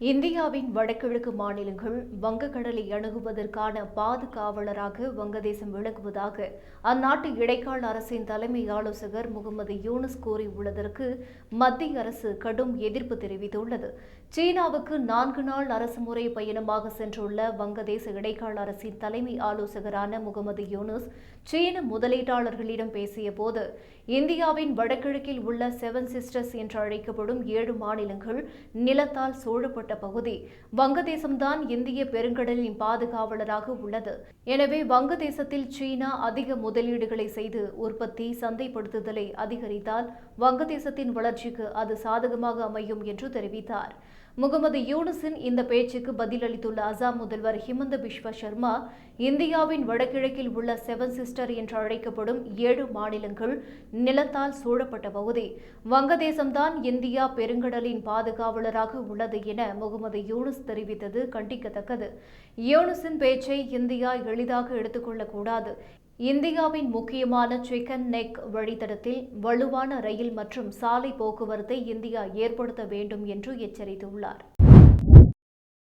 இந்தியாவின் வடகிழக்கு மாநிலங்கள் வங்கக்கடலை அணுகுவதற்கான பாதுகாவலராக வங்கதேசம் விளங்குவதாக அந்நாட்டு இடைக்கால அரசின் தலைமை ஆலோசகர் முகமது யூனஸ் கூறியுள்ளதற்கு மத்திய அரசு கடும் எதிர்ப்பு தெரிவித்துள்ளது. சீனாவுக்கு நான்கு நாள் அரசுமுறை பயணமாக சென்றுள்ள வங்கதேச இடைக்கால அரசின் தலைமை ஆலோசகரான முகமது யூனுஸ் சீன முதலீட்டாளர்களிடம் பேசியபோது இந்தியாவின் வடகிழக்கில் உள்ள செவன் சிஸ்டர்ஸ் என்று அழைக்கப்படும் ஏழு மாநிலங்கள் நிலத்தால் சூழப்பட்டு பகுதி வங்கதேசம்தான் இந்திய பெருங்கடலின் பாதுகாவலராக உள்ளது. எனவே வங்கதேசத்தில் சீனா அதிக முதலீடுகளை செய்து உற்பத்தி சந்தைப்படுத்துதலை அதிகரித்தால் வங்கதேசத்தின் வளர்ச்சிக்கு அது சாதகமாக அமையும் என்று தெரிவித்தார். முகமது யூனுஸின் இந்த பேச்சுக்கு பதிலளித்துள்ள அசாம் முதல்வர் ஹிமந்த பிஸ்வ சர்மா இந்தியாவின் வடகிழக்கில் உள்ள செவன் சிஸ்டர் என்று அழைக்கப்படும் ஏழு மாநிலங்கள் நிலத்தால் சூழப்பட்ட பகுதி. வங்கதேசம்தான் இந்தியா பெருங்கடலின் பாதுகாவலராக உள்ளது என முகமது யூனுஸ் தெரிவித்தது கண்டிக்கத்தக்கது. யூனுஸின் பேச்சை இந்தியா எளிதாக எடுத்துக்கொள்ளக்கூடாது. இந்தியாவின் முக்கியமான சிக்கன் நெக் வழித்தடத்தில் வலுவான ரயில் மற்றும் சாலை போக்குவரத்தை இந்தியா ஏற்படுத்த வேண்டும் என்று எச்சரித்துள்ளார்.